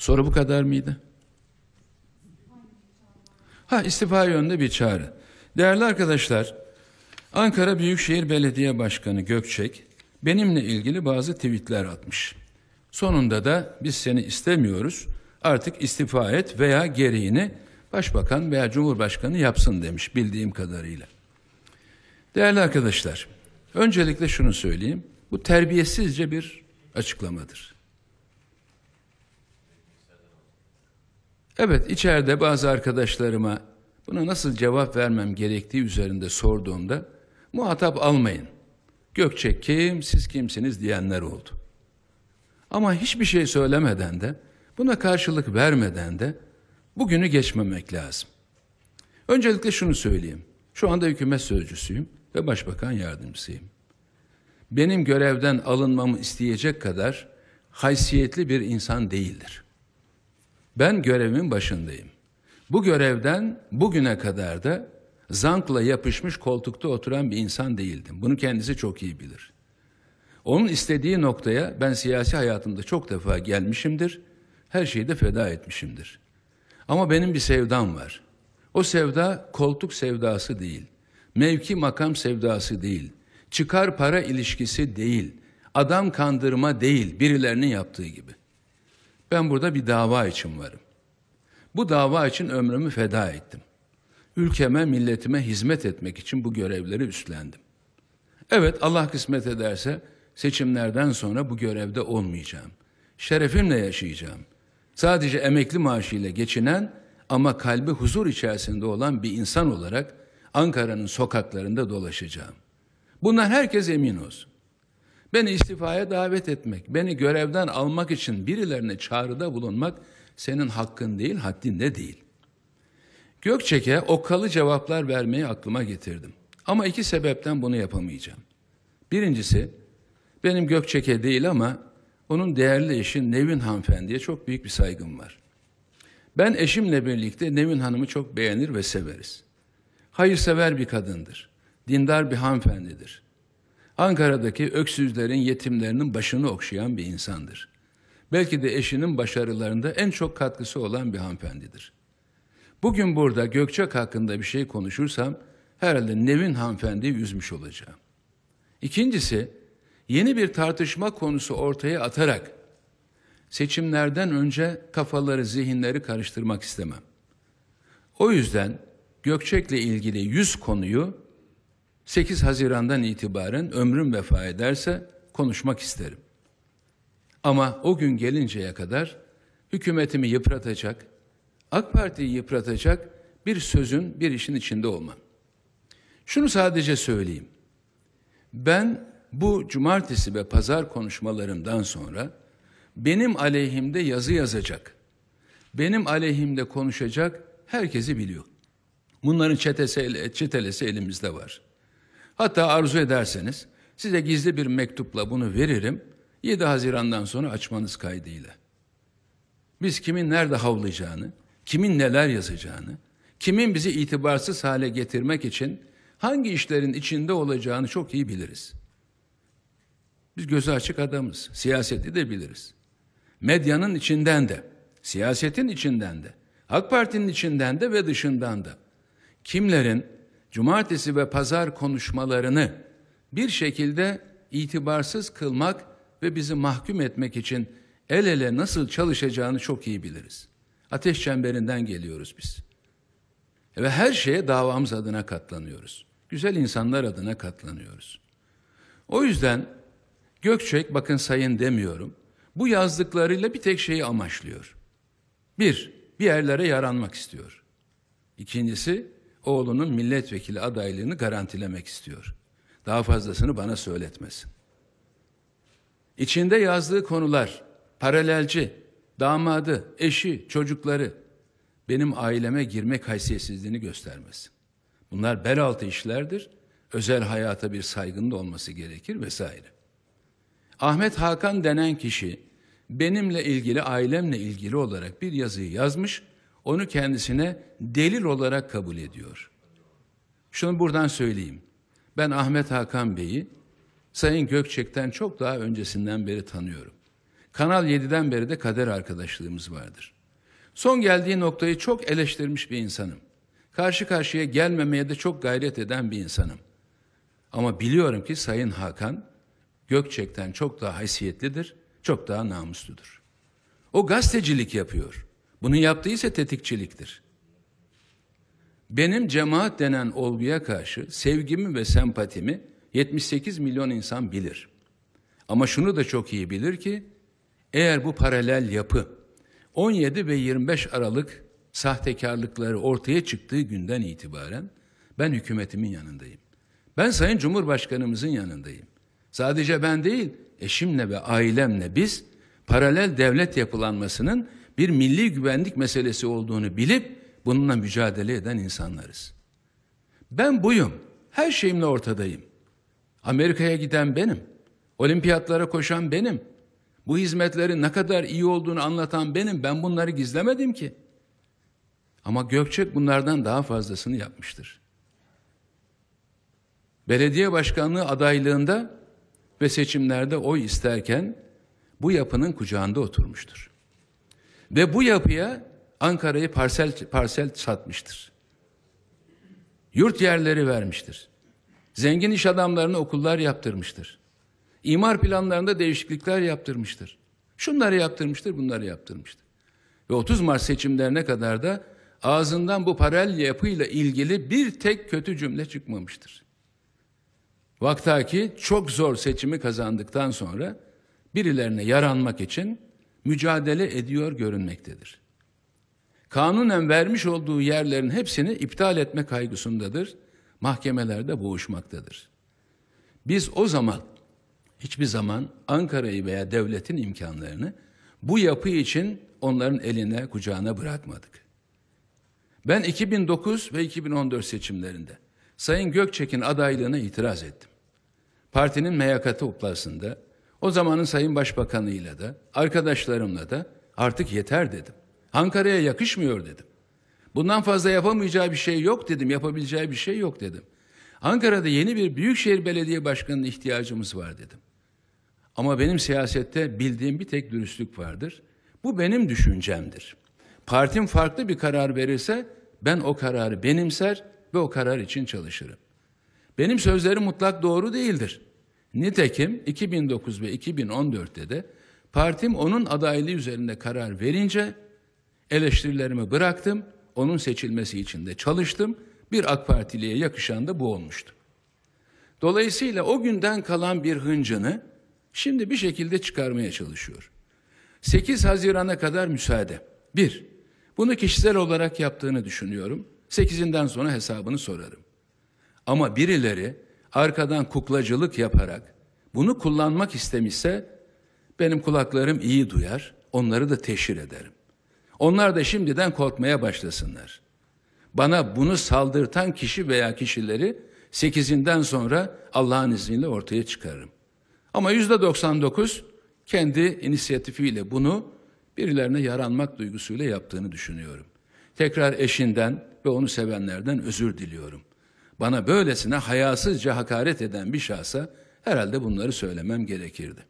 Soru bu kadar mıydı? Ha istifa yönünde bir çağrı. Değerli arkadaşlar, Ankara Büyükşehir Belediye Başkanı Gökçek benimle ilgili bazı tweetler atmış. Sonunda da biz seni istemiyoruz, artık istifa et veya gereğini başbakan veya cumhurbaşkanı yapsın demiş bildiğim kadarıyla. Değerli arkadaşlar, öncelikle şunu söyleyeyim. Bu terbiyesizce bir açıklamadır. Evet, içeride bazı arkadaşlarıma buna nasıl cevap vermem gerektiği üzerinde sorduğumda muhatap almayın. Gökçek kim, siz kimsiniz diyenler oldu. Ama hiçbir şey söylemeden de, buna karşılık vermeden de bugünü geçmemek lazım. Öncelikle şunu söyleyeyim. Şu anda hükümet sözcüsüyüm ve başbakan yardımcısıyım. Benim görevden alınmamı isteyecek kadar haysiyetli bir insan değildir. Ben görevimin başındayım. Bu görevden bugüne kadar da zankla yapışmış koltukta oturan bir insan değildim. Bunu kendisi çok iyi bilir. Onun istediği noktaya ben siyasi hayatımda çok defa gelmişimdir. Her şeyi de feda etmişimdir. Ama benim bir sevdam var. O sevda koltuk sevdası değil. Mevki makam sevdası değil. Çıkar para ilişkisi değil. Adam kandırma değil birilerinin yaptığı gibi. Ben burada bir dava için varım. Bu dava için ömrümü feda ettim. Ülkeme, milletime hizmet etmek için bu görevleri üstlendim. Evet Allah kısmet ederse seçimlerden sonra bu görevde olmayacağım. Şerefimle yaşayacağım. Sadece emekli maaşıyla geçinen ama kalbi huzur içerisinde olan bir insan olarak Ankara'nın sokaklarında dolaşacağım. Bundan herkes emin olsun. Beni istifaya davet etmek, beni görevden almak için birilerine çağrıda bulunmak senin hakkın değil, haddinde değil. Gökçek'e okkalı cevaplar vermeyi aklıma getirdim. Ama iki sebepten bunu yapamayacağım. Birincisi, benim Gökçek'e değil ama onun değerli eşi Nevin hanımefendiye çok büyük bir saygım var. Ben eşimle birlikte Nevin Hanım'ı çok beğenir ve severiz. Hayırsever bir kadındır. Dindar bir hanımefendidir. Ankara'daki öksüzlerin, yetimlerinin başını okşayan bir insandır. Belki de eşinin başarılarında en çok katkısı olan bir hanımefendidir. Bugün burada Gökçek hakkında bir şey konuşursam herhalde Nevin hanımefendiyi üzmüş olacağım. İkincisi, yeni bir tartışma konusu ortaya atarak seçimlerden önce kafaları, zihinleri karıştırmak istemem. O yüzden Gökçek'le ilgili yüz konuyu 8 Haziran'dan itibaren ömrüm vefa ederse konuşmak isterim. Ama o gün gelinceye kadar hükümetimi yıpratacak, AK Parti'yi yıpratacak bir sözün, bir işin içinde olmam. Şunu sadece söyleyeyim. Ben bu cumartesi ve pazar konuşmalarımdan sonra benim aleyhimde yazı yazacak, benim aleyhimde konuşacak herkesi biliyor. Bunların çetesi, çetelesi elimizde var. Hatta arzu ederseniz size gizli bir mektupla bunu veririm. 7 Haziran'dan sonra açmanız kaydıyla. Biz kimin nerede havlayacağını, kimin neler yazacağını, kimin bizi itibarsız hale getirmek için hangi işlerin içinde olacağını çok iyi biliriz. Biz gözü açık adamız, siyaseti de biliriz. Medyanın içinden de, siyasetin içinden de, AK Parti'nin içinden de ve dışından da kimlerin cumartesi ve pazar konuşmalarını bir şekilde itibarsız kılmak ve bizi mahkum etmek için el ele nasıl çalışacağını çok iyi biliriz. Ateş çemberinden geliyoruz biz. Ve her şeye davamız adına katlanıyoruz. Güzel insanlar adına katlanıyoruz. O yüzden Gökçek bakın sayın demiyorum. Bu yazdıklarıyla bir tek şeyi amaçlıyor. Bir, bir yerlere yaranmak istiyor. İkincisi, oğlunun milletvekili adaylığını garantilemek istiyor. Daha fazlasını bana söyletmesin. İçinde yazdığı konular paralelci, damadı, eşi, çocukları benim aileme girmek haysiyetsizliğini göstermesin. Bunlar bel altı işlerdir. Özel hayata bir saygının olması gerekir vesaire. Ahmet Hakan denen kişi benimle ilgili, ailemle ilgili olarak bir yazıyı yazmış onu kendisine delil olarak kabul ediyor. Şunu buradan söyleyeyim. Ben Ahmet Hakan Bey'i Sayın Gökçek'ten çok daha öncesinden beri tanıyorum. Kanal 7'den beri de kader arkadaşlığımız vardır. Son geldiği noktayı çok eleştirmiş bir insanım. Karşı karşıya gelmemeye de çok gayret eden bir insanım. Ama biliyorum ki Sayın Hakan Gökçek'ten çok daha haysiyetlidir, çok daha namusludur. O gazetecilik yapıyor. Bunu yaptığı ise tetikçiliktir. Benim cemaat denen olguya karşı sevgimi ve sempatimi 78 milyon insan bilir. Ama şunu da çok iyi bilir ki eğer bu paralel yapı 17 ve 25 Aralık sahtekarlıkları ortaya çıktığı günden itibaren ben hükümetimin yanındayım. Ben Sayın Cumhurbaşkanımızın yanındayım. Sadece ben değil, eşimle ve ailemle biz paralel devlet yapılanmasının bir milli güvenlik meselesi olduğunu bilip bununla mücadele eden insanlarız. Ben buyum. Her şeyimle ortadayım. Amerika'ya giden benim. Olimpiyatlara koşan benim. Bu hizmetlerin ne kadar iyi olduğunu anlatan benim. Ben bunları gizlemedim ki. Ama Gökçek bunlardan daha fazlasını yapmıştır. Belediye başkanlığı adaylığında ve seçimlerde oy isterken bu yapının kucağında oturmuştur. Ve bu yapıya Ankara'yı parsel parsel satmıştır. Yurt yerleri vermiştir. Zengin iş adamlarına okullar yaptırmıştır. İmar planlarında değişiklikler yaptırmıştır. Şunları yaptırmıştır, bunları yaptırmıştır. Ve 30 Mart seçimlerine kadar da ağzından bu paralel yapıyla ilgili bir tek kötü cümle çıkmamıştır. Vaktaki çok zor seçimi kazandıktan sonra birilerine yaranmak için mücadele ediyor görünmektedir. Kanunen vermiş olduğu yerlerin hepsini iptal etme kaygısındadır. Mahkemelerde boğuşmaktadır. Biz o zaman hiçbir zaman Ankara'yı veya devletin imkanlarını bu yapı için onların eline kucağına bırakmadık. Ben 2009 ve 2014 seçimlerinde Sayın Gökçek'in adaylığına itiraz ettim. Partinin MYK toplasında o zamanın Sayın Başbakanıyla da arkadaşlarımla da artık yeter dedim. Ankara'ya yakışmıyor dedim. Bundan fazla yapamayacağı bir şey yok dedim, yapabileceği bir şey yok dedim. Ankara'da yeni bir büyükşehir belediye başkanına ihtiyacımız var dedim. Ama benim siyasette bildiğim bir tek dürüstlük vardır. Bu benim düşüncemdir. Partim farklı bir karar verirse ben o kararı benimser ve o karar için çalışırım. Benim sözlerim mutlak doğru değildir. Nitekim 2009 ve 2014'te de partim onun adaylığı üzerinde karar verince eleştirilerimi bıraktım. Onun seçilmesi için de çalıştım. Bir AK Partiliye yakışan da bu olmuştu. Dolayısıyla o günden kalan bir hıncını şimdi bir şekilde çıkarmaya çalışıyor. 8 Haziran'a kadar müsaade. Bir, bunu kişisel olarak yaptığını düşünüyorum. 8'inden sonra hesabını sorarım. Ama birileri arkadan kuklacılık yaparak bunu kullanmak istemişse benim kulaklarım iyi duyar, onları da teşhir ederim. Onlar da şimdiden korkmaya başlasınlar. Bana bunu saldırtan kişi veya kişileri sekizinden sonra Allah'ın izniyle ortaya çıkarırım. Ama yüzde 99 kendi inisiyatifiyle bunu birilerine yaranmak duygusuyla yaptığını düşünüyorum. Tekrar eşinden ve onu sevenlerden özür diliyorum. Bana böylesine hayasızca hakaret eden bir şahsa herhalde bunları söylemem gerekirdi.